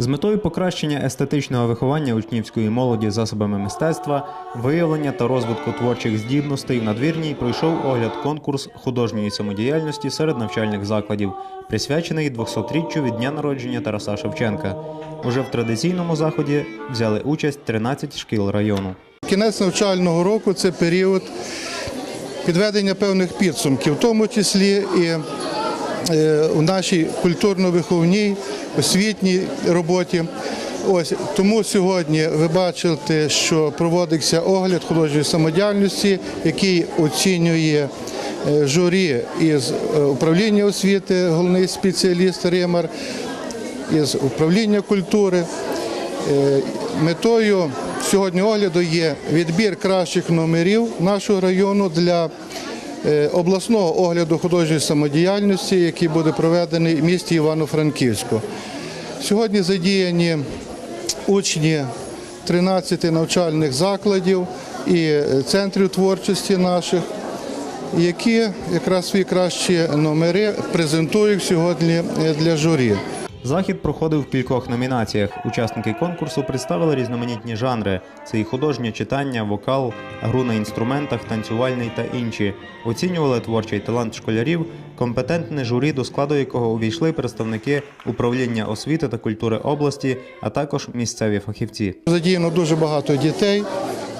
З метою покращення естетичного виховання учнівської молоді засобами мистецтва, виявлення та розвитку творчих здібностей в надвірній пройшов огляд конкурс художньої самодіяльності серед навчальних закладів, присвячений 200-річчю від дня народження Тараса Шевченка. Уже в традиційному заході взяли участь 13 шкіл району. Кінець навчального року це період підведення певних підсумків, в тому числі і е, у нашій культурно-виховній, освітній роботі. Ось тому сьогодні ви бачите, що проводиться огляд художньої самодіяльності, який оцінює е, журі із е, управління освіти, головний спеціаліст Римар, із управління культури. Е, Метою сьогодні огляду є відбір кращих номерів нашого району для е, обласного огляду художньої самодіяльності, який буде проведений в місті Івано-Франківську. Сьогодні задіяні учні 13 навчальних закладів і е, центрів творчості наших, які якраз свої кращі номери презентують сьогодні е, для журі. Захід проходив в кількох номінаціях. Учасники конкурсу представили різноманітні жанри: це і художнє читання, вокал, гру на інструментах, танцювальний та інші. Оцінювали творчий талант школярів, компетентне журі, до складу якого увійшли представники управління освіти та культури області, а також місцеві фахівці. Задіяно дуже багато дітей,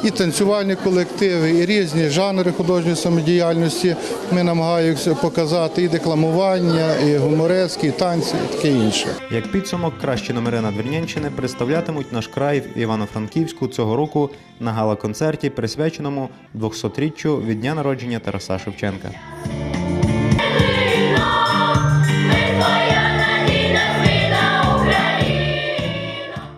і танцювальні колективи, і різні жанри художньої самодіяльності. Ми намагаємося показати і декламування, і гуморецькі, і танці, і таке інше. Як підсумок, кращі номери Надвірнянщини представлятимуть наш край в Івано-Франківську цього року на гала-концерті, присвяченому 200-річчю від дня народження Тараса Шевченка.